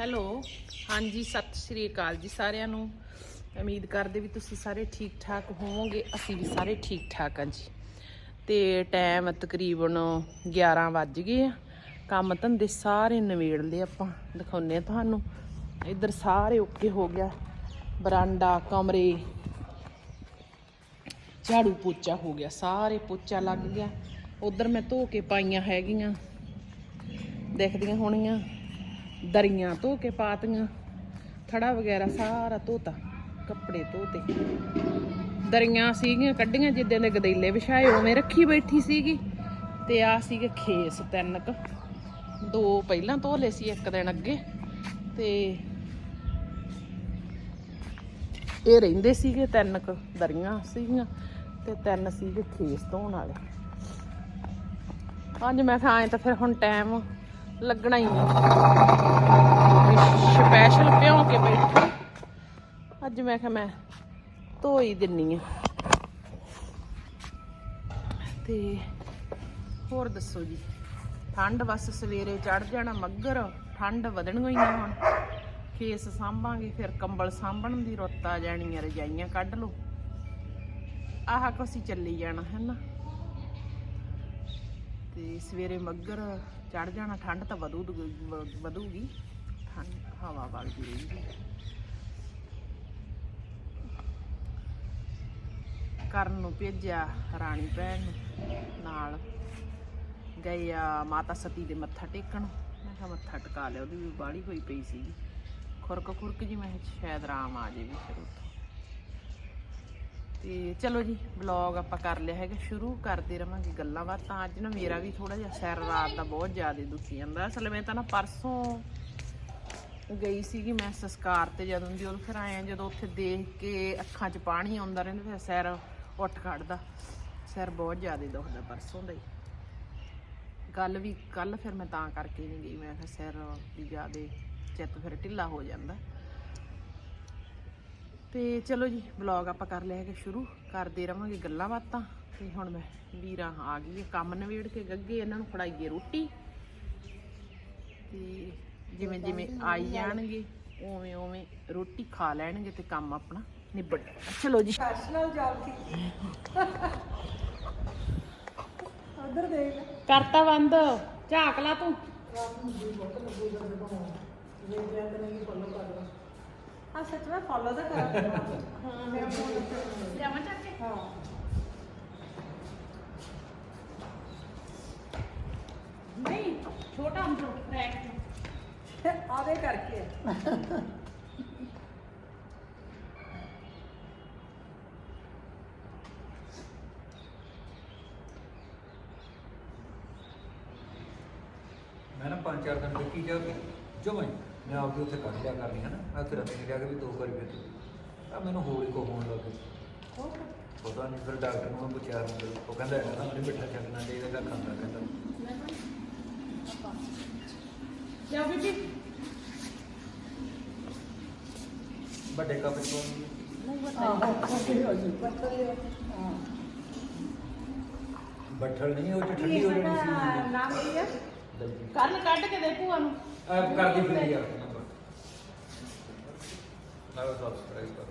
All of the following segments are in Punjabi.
ਹੈਲੋ। ਹਾਂਜੀ, ਸਤਿ ਸ਼੍ਰੀ ਅਕਾਲ ਜੀ ਸਾਰਿਆਂ ਨੂੰ। ਉਮੀਦ ਕਰਦੇ ਵੀ ਤੁਸੀਂ ਸਾਰੇ ਠੀਕ ਠਾਕ ਹੋਵੋਗੇ, ਅਸੀਂ ਵੀ ਸਾਰੇ ਠੀਕ ਠਾਕ ਹਾਂ ਜੀ। ਤੇ ਟਾਈਮ ਤਕਰੀਬਨ 11 ਵੱਜ ਗਏ ਆ। ਕੰਮ ਧੰਦੇ ਸਾਰੇ ਨਵੇੜ ਲਏ ਆਪਾਂ ਦਿਖਾਉਨੇ ਆ ਤੁਹਾਨੂੰ। ਇੱਧਰ ਸਾਰੇ ਓਕੇ ਹੋ ਗਿਆ। ਬਰਾਂਡਾ, ਕਮਰੇ, ਝਾੜੂ ਪੋਚਾ ਹੋ ਗਿਆ, ਸਾਰੇ ਪੋਚਾ ਲੱਗ ਗਿਆ। ਉਧਰ ਮੈਂ ਧੋ ਕੇ ਪਾਈਆਂ ਹੈਗੀਆਂ, ਦੇਖਦੀਆਂ ਹੋਣੀਆਂ। ਦਰੀਆਂ ਧੋ ਕੇ ਪਾਤੀਆਂ, ਥੜਾ ਵਗੈਰਾ ਸਾਰਾ ਧੋਤਾ, ਕੱਪੜੇ ਧੋਤੇ। ਦਰੀਆਂ ਸੀਗੀਆਂ ਕੱਢੀਆਂ ਜਿੱਦਾਂ ਦੇ ਗਦੈਲੇ ਵਿਛਾਏ, ਉਵੇਂ ਰੱਖੀ ਬੈਠੀ ਸੀਗੀ। ਤੇ ਆ ਸੀਗੇ ਖੇਸ ਤਿੰਨ ਕ। ਦੋ ਪਹਿਲਾਂ ਧੋ ਲਏ ਸੀ, ਇੱਕ ਦਿਨ ਅੱਗੇ। ਤੇ ਇਹ ਰਹਿੰਦੇ ਸੀਗੇ ਤਿੰਨ ਕ ਦਰੀਆਂ ਸੀਗੀਆਂ ਤੇ ਤਿੰਨ ਸੀਗੇ ਖੇਸ ਧੋਣ ਵਾਲੇ। ਅੱਜ ਮੈਂ ਕਿਹਾ ਐਂ ਤਾਂ ਫਿਰ ਹੁਣ ਟਾਈਮ ਲੱਗਣਾ ਹੀ ਆ। ਸਪੈਸ਼ਲ ਭਿਉਂ ਕੇ ਬੈਠੀ। ਅੱਜ ਮੈਂ ਕਿਹਾ ਮੈਂ ਧੋ ਹੀ ਦਿੰਨੀ ਆ। ਤੇ ਹੋਰ ਦੱਸੋ ਜੀ? ਠੰਡ ਬਸ ਸਵੇਰੇ ਚੜ ਜਾਣਾ ਮੱਗਰ। ਠੰਡ ਵਧਣ ਗਈ ਆ ਹੁਣ। ਖੇਸ ਸਾਂਭਾਂਗੇ, ਫਿਰ ਕੰਬਲ ਸਾਂਭਣ ਦੀ ਰੁੱਤ ਆ ਜਾਣੀ ਆ, ਰਜਾਈਆਂ ਕੱਢ ਲਓ। ਆਹ ਕੋਸੀ ਚੱਲੀ ਜਾਣਾ, ਹੈ ਨਾ? ਤੇ ਸਵੇਰੇ ਮੱਗਰ ਚੜ ਜਾਣਾ, ਠੰਡ ਤਾਂ ਵਧੂ ਵਧੂਗੀ। ਠੰਡ ਹਵਾ ਵਗਦੀ ਰਹੇਗੀ ਕਰਨ ਨੂੰ ਭੇਜਿਆ ਰਾਣੀ ਭੈਣ ਨੂੰ। ਨਾਲ ਗਏ ਆ ਮਾਤਾ ਸਤੀ ਦੇ ਮੱਥਾ ਟੇਕਣ। ਮੈਂ ਕਿਹਾ ਮੱਥਾ ਟਿਕਾ ਲਿਆ, ਉਹਦੀ ਵੀ ਬਾੜੀ ਹੋਈ ਪਈ ਸੀਗੀ। ਖੁਰਕ ਖੁਰਕ ਜੀ ਮੈਂ ਕਿਹਾ ਸ਼ਾਇਦ ਆਰਾਮ ਆ ਜੇ ਵੀ ਫਿਰ ਉੱਥੋਂ। ਤੇ ਚਲੋ ਜੀ ਵਲੌਗ ਆਪਾਂ ਕਰ ਲਿਆ ਹੈਗਾ, ਸ਼ੁਰੂ ਕਰਦੇ ਰਵਾਂਗੇ ਗੱਲਾਂ ਬਾਤਾਂ। ਅੱਜ ਨਾ ਮੇਰਾ ਵੀ ਥੋੜਾ ਜਿਹਾ ਸਿਰ ਰਾਤ ਦਾ ਬਹੁਤ ਜ਼ਿਆਦਾ ਦੁਖੀ ਜਾਂਦਾ। ਅਸਲ ਵਿੱਚ ਤਾਂ ਨਾ ਪਰਸੋਂ ਗਈ ਸੀਗੀ ਮੈਂ ਸੰਸਕਾਰ ਤੇ ਜਦੋਂ ਦੀ ਉਹ ਫਿਰ ਆਇਆ ਜਦੋਂ ਉੱਥੇ ਦੇਖ ਕੇ ਅੱਖਾਂ 'ਚ ਪਾਣੀ ਆਉਂਦਾ ਰਹਿੰਦਾ ਫਿਰ ਸਿਰ ਉੱਠ ਖੜਦਾ। ਸਿਰ ਬਹੁਤ ਜ਼ਿਆਦਾ ਦੁਖਦਾ ਪਰਸੋਂ ਦਾ ਹੀ। ਗੱਲ ਵੀ ਕੱਲ ਫਿਰ ਮੈਂ ਤਾਂ ਕਰਕੇ ਨਹੀਂ ਗਈ, ਮੈਂ ਫਿਰ ਸਿਰ ਵੀ ਜ਼ਿਆਦਾ ਚਿੱਤ ਫਿਰ ਢਿੱਲਾ ਹੋ ਜਾਂਦਾ। ਤੇ ਚਲੋ ਜੀ ਵਲੌਗ ਆਪਾਂ ਕਰ ਲਿਆ ਹੈਗਾ ਸ਼ੁਰੂ। ਕਰਦੇ ਰਵਾਂਗੇ ਗੱਲਾਂ ਬਾਤਾਂ। ਤੇ ਹੁਣ ਮੈਂ ਵੀਰਾਂ ਆ ਗਈ ਹੈ ਕੰਮ ਨਵੇੜ ਕੇ ਗੱਗੇ ਇਹਨਾਂ ਨੂੰ ਫੜਾਈਏ ਰੋਟੀ। ਤੇ ਜਿਵੇਂ ਜਿਵੇਂ ਆਈ ਜਾਣਗੇ ਉਵੇਂ ਉਵੇਂ ਰੋਟੀ ਖਾ ਲੈਣਗੇ ਤੇ ਕੰਮ ਆਪਣਾ ਨਿਬੜ ਚਲੋ ਜੀ। ਪਰਸਨਲ ਜੌਬ ਸੀ। ਉਧਰ ਦੇਖ। ਕਰਤਾ ਬੰਦ। ਝਾਕ ਲਾ ਤੂੰ। ਆ ਸੱਚ ਮੈਂ ਫੋਲੋ ਤਾਂ ਕਰ ਹਾਂ ਮੇਰਾ ਫੋਨ ਲਿਆਵਾਂ ਚੱਕ ਕੇ ਹਾਂ ਨਹੀਂ ਛੋਟਾ ਅੰਦਰ ਰੈਕ ਆਵੇ ਕਰਕੇ ਮੈਂ ਨਾ ਪੰਜ ਚਾਰ ਦਿਨ ਦੇਖੀ ਜਾ ਕੇ ਜੋ ਮੈਂ ਮੈਂ ਆਪਦੇ ਉੱਥੇ ਕੱਢ ਲਿਆ ਕਰਨੀ ਹੈ ਨਾ ਮੈਂ ਉੱਥੇ ਰੱਖੀ ਲਿਆ ਕੇ ਵੀ ਦੋ ਵਾਰੀ ਫਿਰ ਆ ਮੈਨੂੰ ਹੋਰ ਹੀ ਕੋ ਹੋਣ ਲੱਗ ਗਿਆ ਪਤਾ ਨਹੀਂ ਫਿਰ ਡਾਕਟਰ ਨੂੰ ਮੈਂ ਪੁੱਛਿਆ ਮੈਨੂੰ ਉਹ ਕਹਿੰਦਾ ਇਹਨਾਂ ਦਾ ਨਹੀਂ ਬਿਠਾ ਚੱਕਣਾ ਚਾਹੀਦਾ ਤਾਂ ਖਾਂਦਾ ਕਹਿੰਦਾ ਲਿਆ ਬੀਬੀ। ਵੱਡੇ ਕੱਪ ਚੋਂ ਬੱਠਲ ਨਹੀਂ ਉਹ ਚ ਠੰਡੀ ਹੋ ਜਾਣੀ ਸੀ। ਨਾਮ ਕੀ ਹੈ ਦਲਜੀ ਕੱਲ ਕੱਢ ਕੇ ਦੇ ਭੂਆ ਨੂੰ। ਆ ਕਰਦੀ ਫਿਰੀ ਆ। ਨਾ ਸਬਸਕ੍ਰਾਈਬ ਕਰ।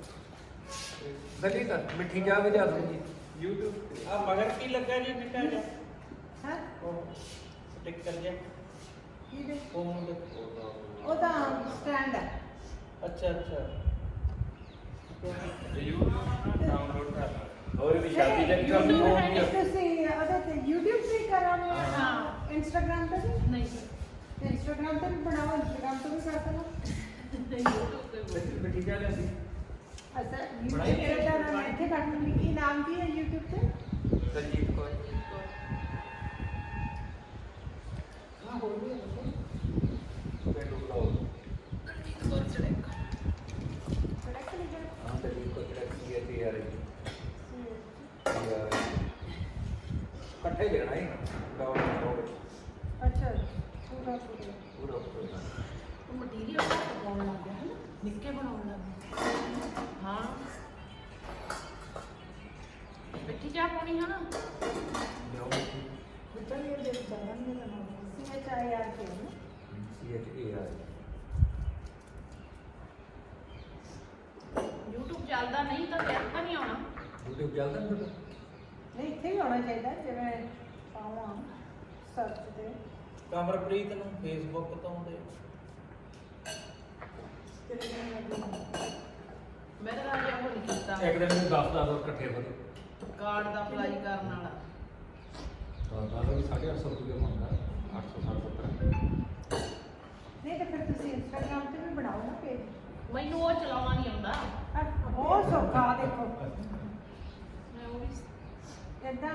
ਦਲੀ ਤਾਂ ਮਿੱਠੀ ਚਾਹ ਵੀ ਲਿਆ ਦੂੰਗੀ YouTube ਆ ਮਗਰ ਕੀ ਲੱਗਾ ਜੀ ਨਿੱਕਾ ਜਿਹਾ? ਹਾਂ? ਉਹ ਸਟicker ਜਿਹਾ ਕੀ ਦੇ? ਫੋਨ ਦੇ ਉਹ ਤਾਂ ਸਟੈਂਡ ਹੈ। ਅੱਛਾ ਅੱਛਾ। ਡਾਊਨਲੋਡ ਕਰ ਹੋਰ ਵੀ ਸ਼ਾਦੀ ਦੇ ਕੰਮ YouTube ਹੋ ਗਿਆ ਤੁਸੀਂ ਉਹਦੇ ਤੇ YouTube ਤੇ ਕਰਾਉਣੇ ਹਾਂ। Instagram ਤੇ ਵੀ? ਨਹੀਂ ਸਰ। Instagram ਤੇ ਵੀ ਬਣਾਓ Instagram ਤੇ ਵੀ ਕਰ ਸਕੋ ਮਿੱਠੀ ਚਾਹ ਲਿਆ ਸੀ ਅੱਛਾ YouTube ਤੇ ਤਾਂ ਨਾਮ ਇੱਥੇ ਕੱਢ ਲਈ ਕੀ ਨਾਮ ਕੀ ਹੈ YouTube ਤੇ? ਦਲਜੀਤ YouTube ਚੱਲਦਾ ਨਹੀਂ ਤਾਂ ਫਿਰ ਤਾਂ ਨਹੀਂ ਆਉਣਾ। YouTube ਚੱਲਦਾ ਨਹੀਂ ਨਹੀਂ ਇੱਥੇ ਹੀ ਹੋਣਾ ਚਾਹੀਦਾ ਜਿਵੇਂ ਪਾਵਾਂ ਸਰਚ ਤੇ। ਕਮਰਪ੍ਰੀਤ ਨੂੰ ਫੇਸਬੁੱਕ ਤੋਂ ਦੇ। ਮੈਂ ਤਾਂ ਅੱਜ ਉਹ ਨਹੀਂ ਕੀਤਾ। ਇੱਕ ਦਿਨ ਮੈਨੂੰ 10 10 ਇਕੱਠੇ ਫੋਟੋ ਕਾਰਡ ਦਾ ਅਪਲਾਈ ਕਰਨ ਵਾਲਾ। ਤਾਂ ਵੀ 850 ਰੁਪਏ ਮੰਗਦਾ 870 ਨਹੀਂ ਤਾਂ ਫਿਰ ਤੁਸੀਂ ਇੰਸਟਾਗ੍ਰਾਮ ਤੇ ਵੀ ਬਣਾਓ ਨਾ ਪੇਜ ਮੈਨੂੰ ਉਹ ਚਲਾਉਣਾ ਨਹੀਂ ਆਉਂਦਾ। ਬਹੁਤ ਸੌਖਾ ਆਹ ਦੇਖੋ। ਮੈਂ ਉਹ ਵੀ ਏਦਾਂ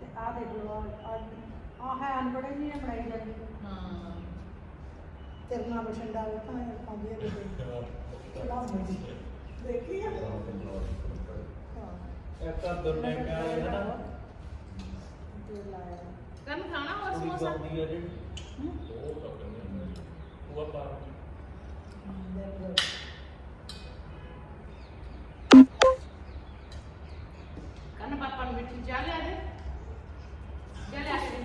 ਤੇ ਆ ਦੇਖ ਲਓ ਆ ਹੈ ਅਨਪੜ੍ਹ ਨਹੀਂ ਬਣਾਈ ਜਾਂਦੀ ਹਾਂ। ਤੇਰੇ ਨਾਲ ਬਸ਼ੰਡਾ ਵੇਖਾਂ ਪਾਉਂਦੀ ਹੈ ਦੇਖੀ ਦੇਖੀ ਆ। ਇਹ ਤਾਂ ਦੁਰਨੇ ਪਿਆਰੇ ਹੈ ਨਾ ਕਰਨ ਖਾਣਾ ਹੋਰ ਕੁੜੀ ਸਮੋਸਾ? ਗਾਉਂਦੀ ਹੈ। ਜਿਹੜੀ ਉਹ ਤਾਂ ਕਹਿੰਦੇ ਉਹ ਆਪਾਂ ਕਰਨ ਪਾਪਾ ਨੂੰ ਮਿੱਠੀ ਚਾਹ ਲਿਆ ਦੇ। ਜਾ ਲਿਆ ਕੇ ਦੇ।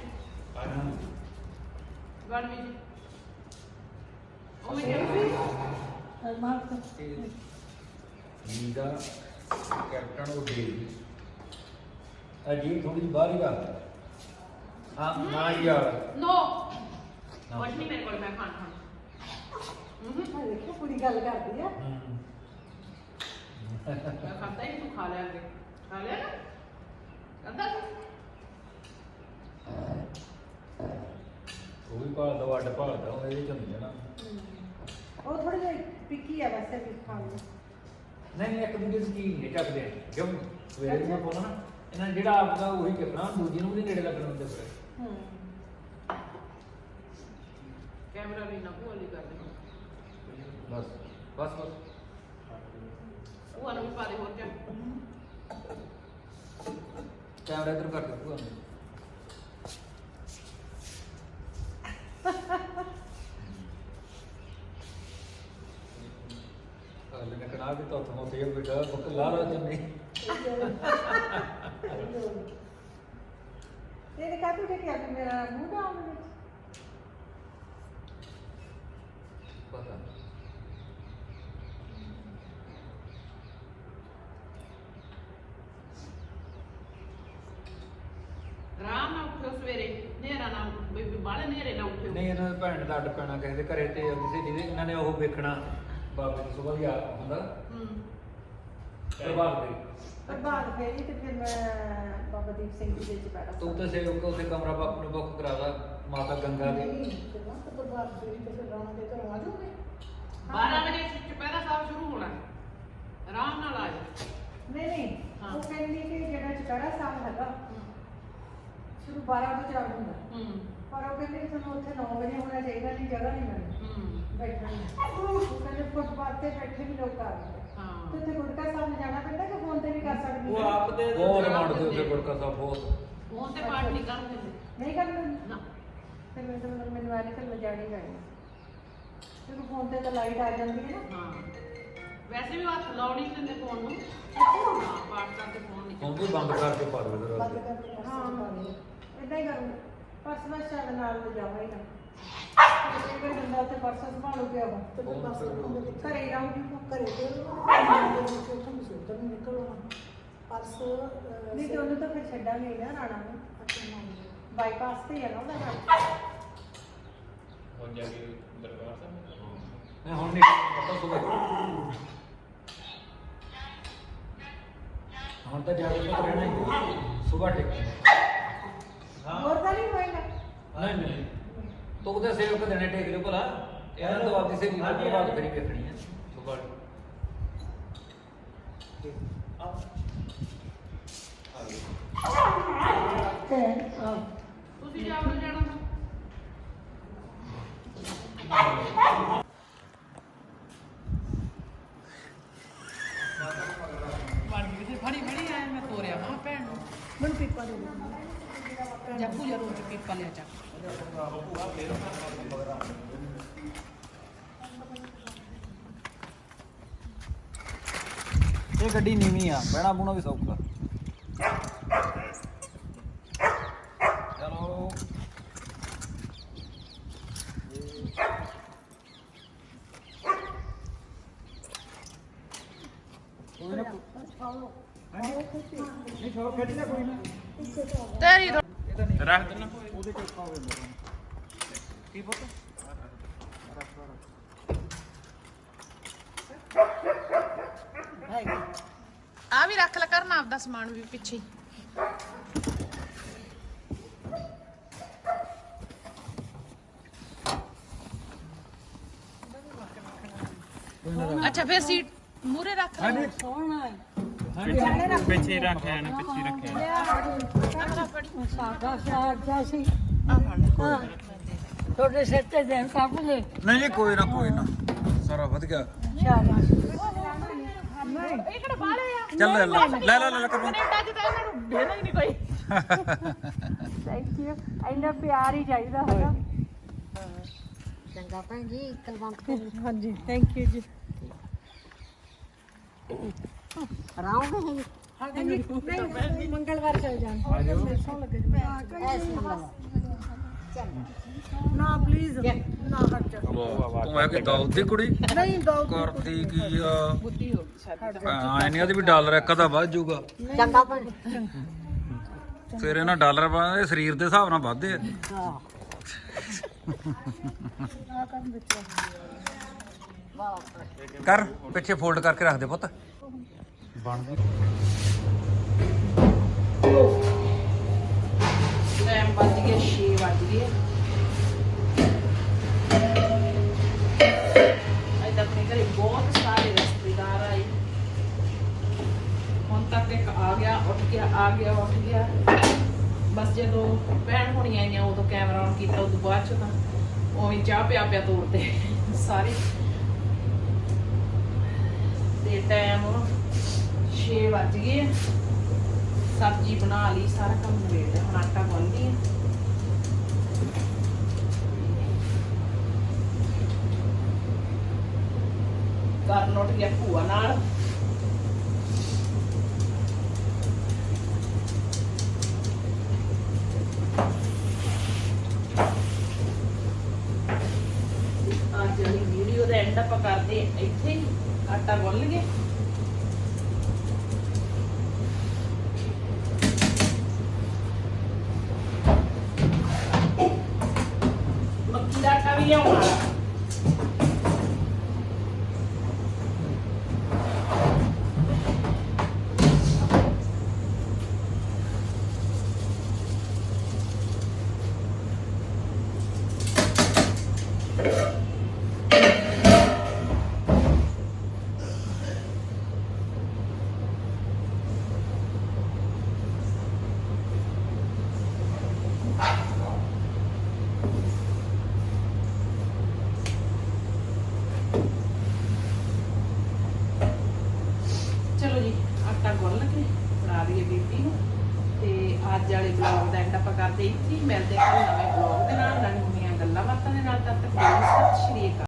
ਗੜ ਵਿੱਚ ਉਹ ਮੈਂ ਕਿਹਾ ਨੀਦਾ ਕੈਪਟਨ ਉਹ ਦੇ। ਅਜੀਬ ਥੋੜੀ ਬਾਹਰ ਹੀ ਰੱਖ। ਹਾਂ ਨਾ ਯਾਰ। ਨੋ ਕੁਛ ਨਹੀਂ ਮੇਰੇ ਕੋਲ ਮੈਂ ਖਾਣ ਖਾਣ। ਹੂੰ ਦੇਖੋ ਕੁੜੀ ਗੱਲ ਕਰਦੀ ਆ। ਹਮ। ਮੈਂ ਖਾਂਦਾ ਹੀ ਤੂੰ ਖਾ ਲਿਆ ਅੱਗੇ। ਖਾ ਲਿਆ ਨਾ? ਕਹਿੰਦਾ ਉਹ ਵੀ ਭਾਲਦਾ ਵੱਡ ਭਾਲਦਾ ਉਹ ਇਹਦੇ ਚ ਨਹੀਂ ਜਾਣਾ। ਉਹ ਥੋੜੀ ਜਿਹੀ ਪਿੱਕੀ ਆ ਵੈਸੇ ਵੀ ਖਾਣ ਨੂੰ। ਨਹੀਂ ਇੱਕ ਦੂਜੇ ਦੀ ਚੀਜ਼ ਨਹੀਂ ਟੱਕਦੇ ਕਿਉਂ? ਸਵੇਰੇ ਮੈਂ ਬੋਲਣਾ ਨਾ ਇਹਨਾਂ ਨੇ ਜਿਹੜਾ ਆਪਦਾ ਉਹੀ ਚੱਕਣਾ ਦੂਜੇ ਨੂੰ ਵੀ ਨਹੀਂ ਨੇੜੇ ਲੱਗਣਾ ਹੁੰਦੇ ਫਿਰ ਕੈਮਰਾ ਵੀ ਨਾ ਭੋਲੀ ਕਰ ਦੇ। ਬਸ ਬਸ ਬਸ। ਉਹ ਅਨੂ ਪਾ ਦੇ ਹੋਰ ਜਾ ਕੈਮਰਾ ਇਧਰ ਕਰ ਦੇ ਭੂਆ ਨੂੰ ਅਗਲੇ ਨੇ ਕਨਾ ਵੀ ਤੋਂ ਤੋਂ ਤੇ ਬੇਟਾ ਬਕ ਲਾਰਾ ਜੰਨੀ ਤੇਰੇ ਕਾਹਤੋਂ ਕਿ ਮੂੰਹ ਦਾ ਆਉਣ ਵਿੱਚ? ਪਤਾ। ਆਰਾਮ ਨਾਲ ਉੱਠਿਓ ਸਵੇਰੇ ਨੇਰਾ ਨਾ ਬੀਬੀ ਬਾਲੇ ਨੇਰੇ ਨਾ ਉੱਠਿਓ। ਨਹੀਂ ਇਹਨਾਂ ਦੇ ਭੈਣ ਦਾ ਅੱਡ ਪੈਣਾ ਕਿਸੇ ਦੇ ਘਰੇ ਤੇ ਕਿਸੇ ਜਿਹਦੇ ਇਹਨਾਂ ਨੇ ਉਹ ਵੇਖਣਾ ਬਾਬੇ ਦੀ ਸੁਬਹ ਦੀ ਆ ਹੁੰਦਾ। ਹੂੰ। ਪ੍ਰਭਾਤ ਦੇ ਪ੍ਰਭਾਤ ਫੇਰੀ ਤੇ ਫਿਰ ਮੈਂ ਬਾਬਾ ਦੀਪ ਸਿੰਘ ਜੀ ਦੇ ਚ ਬੈਠਾ ਤੂੰ ਤੇ ਸੇਵਕ ਉੱਥੇ ਕਮਰਾ ਬਾਪ ਨੂੰ ਬੁੱਕ ਕਰਾ ਲਾ ਮਾਤਾ ਗੰਗਾ ਦੀ। ਪ੍ਰਭਾਤ ਫੇਰੀ ਤੇ ਫਿਰ ਰਾਣਾ ਦੇ ਘਰੋਂ ਆ ਜਾਓਗੇ 12 ਵਜੇ ਚੁਪਹਿਰਾ ਸਾਹਿਬ ਸ਼ੁਰੂ ਹੋਣਾ ਹੈ। ਆਰਾਮ ਨਾਲ ਆ ਜਾ ਨਹੀਂ ਨਹੀਂ ਹਾਂ। ਉਹ ਕਹਿੰਦੀ ਕਿ ਜਿਹੜਾ ਚੁਪਹਿਰਾ ਸਾਹਿਬ ਹੈਗਾ ਸ਼ੁਰੂ 12 ਵਜੇ ਚੱਲ ਹੁੰਦਾ। ਹੂੰ। ਪਰ ਉਹ ਕਹਿੰਦੀ ਤੁਹਾਨੂੰ ਉੱਥੇ 9 ਵਜੇ ਹੋਣਾ ਚਾਹੀਦਾ ਨਹੀਂ ਜਗ੍ਹਾ ਨਹੀਂ ਮਿਲਣੀ। ਹੂੰ। ਬੈਠਣ ਨੂੰ ਉਹ ਕਹਿੰਦੇ ਫੁੱਟਪਾਥ ਤੇ ਬੈਠੇ ਵੀ ਲੋਕ ਆ। ਹਾਂ ਤੇ ਉੱਥੇ ਗੁਰਕਾ ਸਾਹਿਬ ਨੂੰ ਜਾਣਾ ਪੈਂਦਾ ਕਿ ਫੋਨ ਤੇ ਵੀ ਕਰ ਸਕਦੀ ਉਹ? ਆਪ ਦੇ ਬਹੁਤ ਮੰਨਦੇ ਉੱਥੇ ਗੁਰਕਾ ਸਾਹਿਬ ਬਹੁਤ। ਫੋਨ ਤੇ ਪਾਠ ਨਹੀਂ ਕਰ ਦਿੰਦੇ। ਨਹੀਂ ਕਰਨਾ ਨਾ। ਤੇ ਮੈਨੂੰ ਤਾਂ ਮਤਲਬ ਮੈਨੂੰ ਐਂ ਕਿ ਵਜਾਣੀ ਪੈਣੀ। ਕਿਉਂਕਿ ਫੋਨ ਤੇ ਤਾਂ ਲਾਈਟ ਆ ਜਾਂਦੀ ਹੈ ਨਾ। ਹਾਂ। ਵੈਸੇ ਵੀ ਹੱਥ ਲਾਉਣੀ ਦਿੰਦੇ ਫੋਨ ਨੂੰ। ਹਾਂ ਪਾਠ ਕਰਦੇ ਫੋਨ ਨਹੀਂ। ਹੁਣ ਵੀ ਬੰਦ ਕਰਕੇ ਪਾ ਦੇ ਫਿਰ ਬੰਦ ਕਰਕੇ ਹਾਂ। ਇਦਾਂ ਹੀ ਕਰੂੰਗਾ ਪਰਸ ਮੈਂ ਸ਼ਾਇਦ ਨਾਲ ਲੈ ਜਾਵਾਂ ਹੀ ਨਾ ਕੋਈ ਬੰਦਾ ਉੱਥੇ ਪਰਸ ਸੰਭਾਲੂ ਪਿਆ ਵਾ ਤੇ ਫਿਰ ਪਰਸ ਘਰੇ ਹੀ ਰਹੂਗੀ ਘਰੇ ਤੇ ਨਹੀਂ ਤੇ ਉਹਨੂੰ ਤਾਂ ਫਿਰ ਛੱਡਾਂਗੇ ਹੀ ਨਾ ਰਾਣਾ ਨੂੰ ਬਾਈਪਾਸ ਤੇ ਹੀ। ਆ ਨਾ ਉਹਦਾ ਘਰ ਹੁਣ ਜਾ ਕੇ ਦਰਬਾਰ ਸਾਹਿਬ ਨਹੀਂ ਹੁਣ ਨਹੀਂ ਪਤਾ ਸੁਬਹ ਹੁਣ ਤਾਂ ਜਾ ਕੇ ਪਤਾ ਰਹਿਣਾ ਹੀ। ਸੁਬਹ ਟਿਕ ਹੋਰ ਤਾਂ ਨਹੀਂ ਹੋਏਗਾ। ਨਹੀਂ ਨਹੀਂ। ਤੂੰ ਉਹਦੇ ਸੇਵਕ ਦੇਣੇ ਟੇਕ ਲਿਓ ਭਲਾ ਇਹਨਾਂ ਤੋਂ ਆਪਦੀ ਸੇਵੀ ਨੂੰ ਪ੍ਰਭਾਤ ਕਰੀ ਵੇਖਣੀ ਹੈ ਸੁਬਹ ਆ ਤੁਸੀਂ ਜਾਓ ਨਾ ਜਾਣਾ ਤਾਂ। ਬਣ ਗਈ ਤੇ ਫੜੀ ਫੜੀ ਆਇਆ ਮੈਂ ਤੋਰਿਆ ਮਾਂ ਭੈਣ ਨੂੰ ਮੈਨੂੰ ਪੀਪਾ ਦੇ ਦੇ ਜੱਪੂ ਜਰੂਰ ਚ ਪੀਪਾ ਲਿਆ ਚੱਕ ਇਹ ਗੱਡੀ ਨੀਵੀਂ ਆ ਬਹਿਣਾ ਬੂਣਾ ਵੀ ਸੌਖਾ। ਚਲੋ। ਤੇਰੀ ਥੋ- ਰੱਖ ਦੇਣਾ ਆ ਵੀ ਰੱਖ ਲੈ ਕਰਨਾ ਆਪਦਾ ਸਮਾਨ ਵੀ ਪਿੱਛੇ ਹੀ। ਅੱਛਾ ਫਿਰ ਸੀਟ ਮੂਰੇ ਰੱਖ ਲੈ ਸੋਹਣਾ ਹੈ ਪਿੱਛੇ ਰੱਖਿਆ ਨਾ ਪਿੱਛੇ ਰੱਖਿਆ ਸਾਡਾ ਸ਼ਹਿਰ ਜਾ ਸੀ ਹਾਂ ਤੁਹਾਡੇ ਸਿਰ ਤੇ ਦੇਣ ਕੱਪ ਲੈ ਨਹੀਂ ਜੀ ਕੋਈ ਨਾ ਕੋਈ ਨਾ। ਸਾਰਾ ਵਧ ਗਿਆ। ਸ਼ਾਬਾਸ਼ ਇਹ ਕਿਹੜਾ ਬਾਲੇ ਆ ਚੱਲ ਲੈ ਲੈ ਲੈ ਲੈ ਲੈ ਲੈ ਕਰ। ਕੈਨੇਡਾ ਚ ਤਾਂ ਇਹਨਾਂ ਨੂੰ ਦੇਣਾ ਹੀ ਨਹੀਂ ਕੋਈ ਥੈਂਕ ਯੂ ਇੰਨਾ ਪਿਆਰ ਹੀ ਚਾਹੀਦਾ ਹੈਗਾ ਚੰਗਾ ਭੈਣ ਜੀ ਕਲਵੰਤ ਹਾਂਜੀ ਥੈਂਕ ਯੂ ਜੀ। ਰਾਉਂਗੇ ਹਾਂਜੀ ਨਹੀਂ ਮੰਗਲਵਾਰ ਚਲ ਜਾਣ। ਨਾ। ਪਲੀਜ਼ ਨਾ ਹਟ ਜਾ ਤੂੰ ਆ ਕਿ ਦਾਊਦ ਦੀ ਕੁੜੀ? ਨਹੀਂ ਦੋ ਕਰਦੀ ਕੀ ਆ? ਬੁੱਧੀ ਹੋ ਗਈ ਸਾਡੀ ਐ ਨਹੀਂ ਆਦੀ ਵੀ ਡਾਲਰ ਇੱਕ ਦਾ ਵੱਧ ਜਾਊਗਾ। ਚੰਗਾ ਭੈਣ। ਫਿਰ ਇਹਨਾਂ ਡਾਲਰ ਬਾਅਦ ਸਰੀਰ ਦੇ ਹਿਸਾਬ ਨਾਲ ਵੱਧਦੇ ਆ। ਹਾਂ। ਕਰ ਪਿੱਛੇ ਫੋਲਡ ਕਰਕੇ ਰੱਖ ਦੇ ਪੁੱਤ। ਬਣ ਗਈ ਟਾਈਮ ਵੱਜ ਗਿਆ 6 ਵੱਜ ਗਏ। ਅੱਜ ਆਪਣੇ ਘਰੇ ਬਹੁਤ ਸਾਰੇ ਰਿਸ਼ਤੇਦਾਰ ਆਏ। ਹੁਣ ਤੱਕ ਇੱਕ ਆ ਗਿਆ, ਉੱਠ ਗਿਆ, ਆ ਗਿਆ, ਉੱਠ ਗਿਆ। ਬਸ ਜਦੋਂ ਭੈਣ ਹੋਣੀ ਆਈਆਂ, ਉਦੋਂ ਕੈਮਰਾ ਔਨ ਕੀਤਾ, ਉਦੋਂ ਬਾਅਦ ਚ ਤਾਂ ਉਵੇਂ ਚਾਹ ਪਿਆ ਪਿਆ ਤੋੜਦੇ। ਸਾਰੇ। ਤੇ ਟਾਈਮ 6 ਵੱਜ ਗਏ ਆ। ਸਬਜ਼ੀ ਬਣਾ ਲਈ, ਸਾਰਾ ਕੰਮ ਨਿਬੇੜ ਲਿਆ, ਹੁਣ ਆਟਾ ਗੁੰਨਦੀ ਆ ਕਰਨ ਉੱਠ ਗਿਆ ਭੂਆ ਨਾਲ ਅੱਜ ਦੀ ਵੀਡੀਓ ਦਾ ਐਂਡ ਆਪਾਂ ਕਰਦੇ ਹਾਂ ਇੱਥੇ ਹੀ ਆਟਾ ਗੁੰਨ ਲਈਏ ਮੱਕੀ ਦਾ ਆਟਾ